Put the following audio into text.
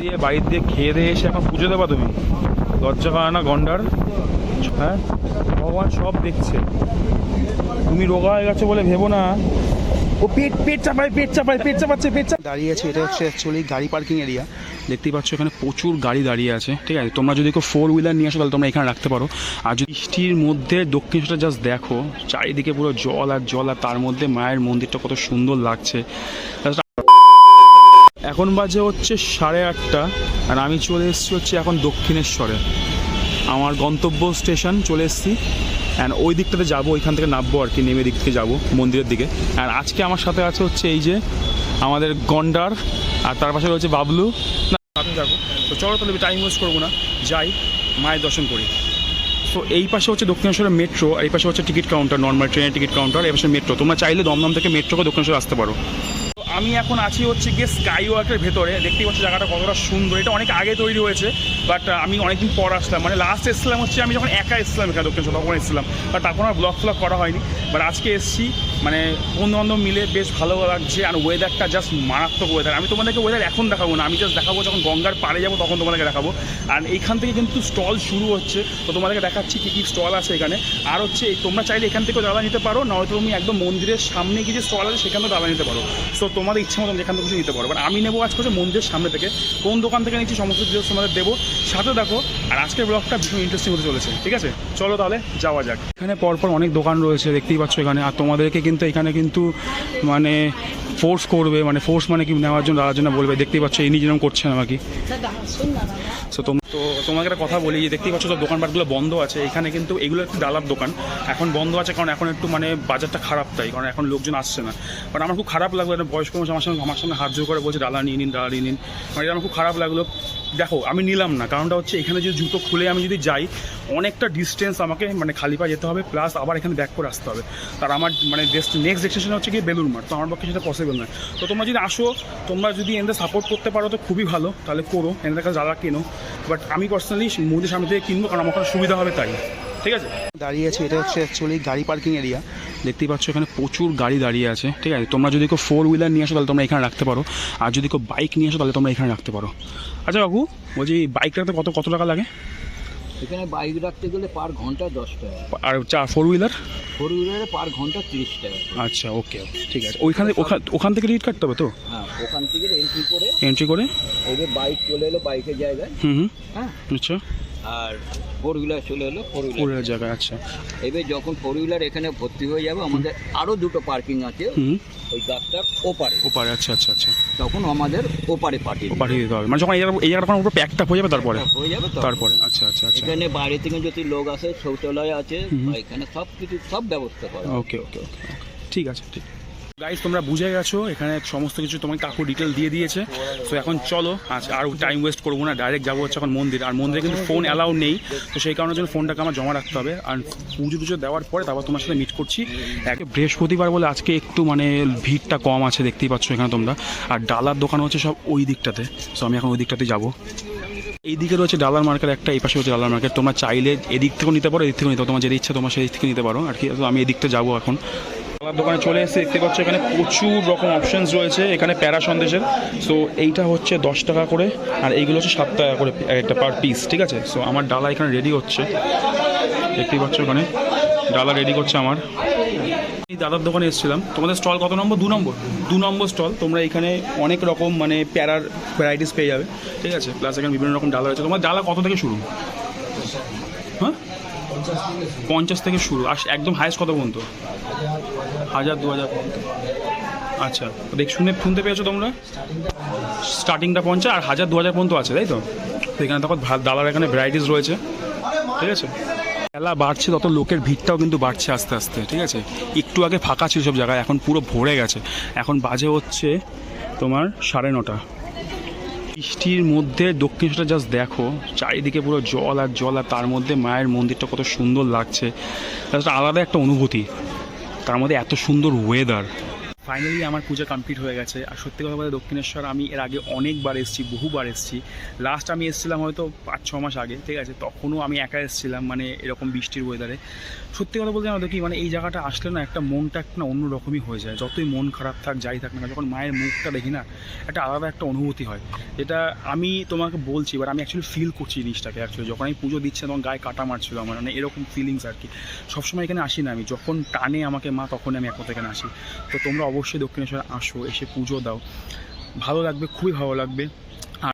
দিয়ে বাড়ির দিয়ে খেয়ে দিয়ে এসে এখন পুজো দেবা তুমি। লজ্জা করে না, গন্ডার। হ্যাঁ ভগবান সব দেখছে। তুমি রোগা হয়ে গেছো বলে ভেবো না। ও পেট পেট চাপায় পেট চাপায়, পেট চাপাচ্ছে, পেট চাপ দাঁড়িয়ে আছে, এটা হচ্ছে অ্যাকচুয়ালি গাড়ি পার্কিং এরিয়া দেখতেই পাচ্ছ এখানে প্রচুর গাড়ি দাঁড়িয়ে আছে, ঠিক আছে? তোমরা যদি কেউ ফোর হুইলার নিয়ে আসো, তাহলে তোমরা এখানে রাখতে পারো। আর যদি বৃষ্টির মধ্যে দক্ষিণেশ্বরটা জাস্ট দেখো, চারিদিকে পুরো জল আর জল, আর তার মধ্যে মায়ের মন্দিরটা কত সুন্দর লাগছে। এখন বাজে হচ্ছে সাড়ে আটটা, আর আমি চলে এসেছি হচ্ছে এখন দক্ষিণেশ্বরে। আমার গন্তব্য স্টেশন, চলে এসেছি। অ্যান্ড ওই দিকটাতে যাব, ওইখান থেকে নামবো আর কি, নেমে দিক থেকে যাব, মন্দিরের দিকে। আর আজকে আমার সাথে আছে হচ্ছে এই যে আমাদের গন্ডার, আর তার পাশে রয়েছে বাবলু। না সাথে যাব। তো চলো তাহলে টাইম ওয়েস্ট করব না। যাই, মায়ের দর্শন করি। তো এই পাশে হচ্ছে দক্ষিণেশ্বরের মেট্রো আর এই পাশে হচ্ছে টিকিট কাউন্টার নর্মাল ট্রেনের টিকিট কাউন্টার এই পাশে মেট্রো তোমরা চাইলে দমদম থেকে মেট্রোকে দক্ষিণেশ্বর আসতে পারো। আমি এখন আছি হচ্ছে গিয়ে স্কাই ওয়ার্কের ভেতরে। দেখতেই পাচ্ছি জায়গাটা কতটা সুন্দর। এটা অনেক আগে তৈরি হয়েছে বাট আমি অনেকদিন পর আসলাম। মানে লাস্ট এসেছিলাম হচ্ছে আমি যখন একা এসেছিলাম এখানে দক্ষিণ তখন এসেছিলাম বাট তখন আর ব্লগ ফ্লগ করা হয়নি। বাট আজকে এসেছি মানে বন্ধু বান্ধব মিলে বেশ ভালো লাগছে আর ওয়েদারটা জাস্ট মারাত্মক ওয়েদার আমি তোমাদেরকে ওয়েদার এখন দেখাবো না, আমি জাস্ট দেখাবো যখন গঙ্গার পাড়ে যাব তখন তোমাদেরকে দেখাবো। আর এইখান থেকে কিন্তু স্টল শুরু হচ্ছে, তো তোমাদেরকে দেখাচ্ছি কী কী স্টল আছে এখানে। আর হচ্ছে, তোমরা চাইলে এখান থেকেও দাদা নিতে পারো, নয়তো তুমি একদম মন্দিরের সামনে গিয়ে যে স্টল আছে সেখান থেকে দাদা নিতে পারো। সো তোমাদের ইচ্ছে মতন যেখান থেকে কিছু নিতে পারো। বাট আমি নেব আজকে হচ্ছে মন্দিরের সামনে থেকে। কোন দোকান থেকে নিচ্ছি সমস্ত জিনিস তোমাদের দেবো। সাথে দেখো, আর আজকের ব্লগটা ভীষণ ইন্টারেস্টিং হতে চলেছে, ঠিক আছে? চলো তাহলে যাওয়া যাক। এখানে পরপর অনেক দোকান রয়েছে, দেখতেই পাচ্ছ এখানে। আর তোমাদেরকে কিন্তু এখানে কিন্তু মানে ফোর্স করবে মানে ফোর্স মানে কি নেওয়ার জন্য জন্য বলবে? দেখতেই পাচ্ছ এই যেরকম করছে আমাকে। সো তোম তো তোমাকে একটা কথা বলি যে দেখতেই পাচ্ছ সব দোকানপাটগুলো বন্ধ আছে। এখানে কিন্তু এগুলো একটু ডালার দোকান। এখন বন্ধ আছে কারণ এখন একটু মানে বাজারটা খারাপ তাই কারণ এখন লোকজন আসছে না। কারণ আমার খুব খারাপ লাগল একটা বয়স্ক মানুষ আমার সঙ্গে আমার সঙ্গে হাত জোর করে বলছে ডালা নিয়ে নিন ডালা নিয়ে নিন। মানে এটা আমার খুব খারাপ লাগল। দেখো, আমি নিলাম না। কারণটা হচ্ছে এখানে যদি জুতো খুলে আমি যদি যাই, অনেকটা ডিস্টেন্স আমাকে মানে খালি পা যেতে হবে প্লাস আবার এখানে ব্যাক করে আসতে হবে। তার আমার মানে নেক্সট ডেস্টিনেশন হচ্ছে গিয়ে বেলুর মাঠ, তো আমার পক্ষে সেটা পসিবল নয়। তো তোমরা যদি আসো, তোমরা যদি এদের সাপোর্ট করতে পারো, তো খুবই ভালো। তাহলে করো, এদের কাছে যারা কেনো। বাট আমি পার্সোনালি মুদির সামনে থেকে কিনবো, কারণ আমার সুবিধা হবে তাই। ঠিক আছে? দাঁড়িয়ে আছে, এটা হচ্ছে অ্যাকচুয়ালি গাড়ি পার্কিং এরিয়া দেখতেই পাচ্ছ এখানে প্রচুর গাড়ি দাঁড়িয়ে আছে, ঠিক আছে? তোমরা যদি কেউ ফোর হুইলার নিয়ে আসো, তাহলে তোমরা এখানে রাখতে পারো। আর যদি কেউ বাইক নিয়ে আসো, তাহলে তোমরা এখানে রাখতে পারো। আচ্ছা বাবু বলছি বাইক রাখতে কত কত টাকা লাগে? এখানে বাইক রাখতে গেলে পার ঘণ্টা দশ টাকা। আর চার ফোর হুইলার ফোর হুইলারে পার ঘণ্টা তিরিশ টাকা আচ্ছা ওকে ঠিক আছে। ওইখানে ওখান থেকে টিকিট কাটতে হবে তো? হ্যাঁ ওখান থেকে এন্ট্রি করে এন্ট্রি করে? ওই যে বাইক চলে এলো বাইকের জায়গায়। হুম হুম। হ্যাঁ। আচ্ছা। আর ফোর হুইলার চলে এলো ফোর হুইলার পুরো জায়গায় আচ্ছা। এবার যখন ফোর হুইলার এখানে ভর্তি হয়ে যাবে আমাদের আরও দুটো পার্কিং আছে ওই গাছটার ওপারে। ওপারে আচ্ছা আচ্ছা আচ্ছা। তখন আমাদের ওপারে পাঠিয়ে। পাঠিয়ে দিতে হবে। মানে যখন এই জায়গা- এই জায়গাটা পুরো প্যাকটা হয়ে যাবে তারপরে? হয়ে যাবে তারপরে আচ্ছা আচ্ছা আচ্ছা। এখানে বাইরে থেকে যদি লোক আসে শৌচালয় আছে এখানে সব কিছু সব ব্যবস্থা করা। ওকে ওকে ওকে। ঠিক আছে ঠিক। গাইজ তোমরা বুঝে গেছো, এখানে সমস্ত কিছু তোমাকে কাকু ডিটেল দিয়ে দিয়েছে। তো এখন চলো আচ্ছা আর টাইম ওয়েস্ট করব না ডাইরেক্ট যাব হচ্ছে এখন মন্দির। আর মন্দিরে কিন্তু ফোন অ্যালাউ নেই, তো সেই কারণের জন্য ফোনটাকে আমার জমা রাখতে হবে। আর পুজো টুজো দেওয়ার পরে তারপর তোমার সাথে মিট করছি। এক বৃহস্পতিবার বলে আজকে একটু মানে ভিড়টা কম আছে, দেখতেই পাচ্ছ এখানে তোমরা। আর ডালার দোকান হচ্ছে সব ওই দিকটাতে। তো আমি এখন ওই দিকটাতে যাব। এই দিকে রয়েছে ডালার মার্কেট, একটা এই পাশে রয়েছে ডালার মার্কেট। তোমরা চাইলে এদিক থেকেও নিতে পারো, এদিক থেকেও নিতে পারো। তোমার যেদিক ইচ্ছা তোমার সেই দিক থেকে নিতে পারো। আর কি আমি এদিকটা যাব এখন। ডালার দোকানে চলে এসে দেখতে পাচ্ছ এখানে প্রচুর রকম অপশনস রয়েছে, এখানে প্যারা সন্দেশের। সো এইটা হচ্ছে দশ টাকা করে, আর এইগুলো হচ্ছে সাত টাকা করে এক একটা পার পিস ঠিক আছে? সো আমার ডালা এখানে রেডি হচ্ছে। দেখতেই পাচ্ছ ওখানে ডালা রেডি করছে আমার। এই দাদার দোকানে এসেছিলাম। তোমাদের স্টল কত নম্বর? দু নম্বর। দু নম্বর স্টল তোমরা এখানে অনেক রকম মানে প্যারার ভ্যারাইটিস পেয়ে যাবে, ঠিক আছে? প্লাস এখানে বিভিন্ন রকম ডালা রয়েছে। তোমার ডালা কত থেকে শুরু? পঞ্চাশ থেকে শুরু। আর একদম হাইস্ট কত পর্যন্ত? হাজার দু হাজার পর্যন্ত। আচ্ছা দেখ শুনে শুনতে পেয়েছ তোমরা? স্টার্টিংটা পঞ্চাশ আর হাজার দু হাজার পর্যন্ত আছে তাই তো? এখানে তখন ডালার এখানে ভ্যারাইটিস রয়েছে। ঠিক আছে? খেলা বাড়ছে তত লোকের ভিড়টাও কিন্তু বাড়ছে আস্তে আস্তে ঠিক আছে? একটু আগে ফাঁকা ছিল সব জায়গায় এখন পুরো ভরে গেছে। এখন বাজে হচ্ছে তোমার সাড়ে নটা। বৃষ্টির মধ্যে দক্ষিণেশ্বরটা জাস্ট দেখো, চারিদিকে পুরো জল আর জল, আর তার মধ্যে মায়ের মন্দিরটা কত সুন্দর লাগছে। জাস্ট আলাদা একটা অনুভূতি, তার মধ্যে এত সুন্দর ওয়েদার ফাইনালি আমার পূজা কমপ্লিট হয়ে গেছে। আর সত্যি কথা বলতে দক্ষিণেশ্বর, আমি এর আগে অনেকবার এসেছি, বহুবার এসেছি। লাস্ট আমি এসেছিলাম হয়তো পাঁচ, ছ মাস আগে, ঠিক আছে? তখনও আমি একা এসেছিলাম মানে এরকম বৃষ্টির ওয়েদারে সত্যি কথা বলতে আমাদের কি মানে এই জায়গাটা আসলে না, একটা মনটা একটা অন্যরকমই হয়ে যায়। যতই মন খারাপ থাক, যাই থাক না যখন মায়ের মুখটা দেখি না, একটা আলাদা একটা অনুভূতি হয়। যেটা আমি তোমাকে বলছি এবার আমি অ্যাকচুয়ালি ফিল করছি জিনিসটাকে অ্যাকচুয়ালি যখন আমি পুজো দিচ্ছি, তখন গায়ে কাটা মারছিল আমার মানে এরকম ফিলিংস আর কি। সবসময় এখানে আসি না আমি। যখন টানে আমাকে মা তখন আমি একমত এখানে আসি। তো তোমরা অবশ্যই দক্ষিণেশ্বর আসো এসে পুজো দাও। ভালো লাগবে খুবই ভালো লাগবে।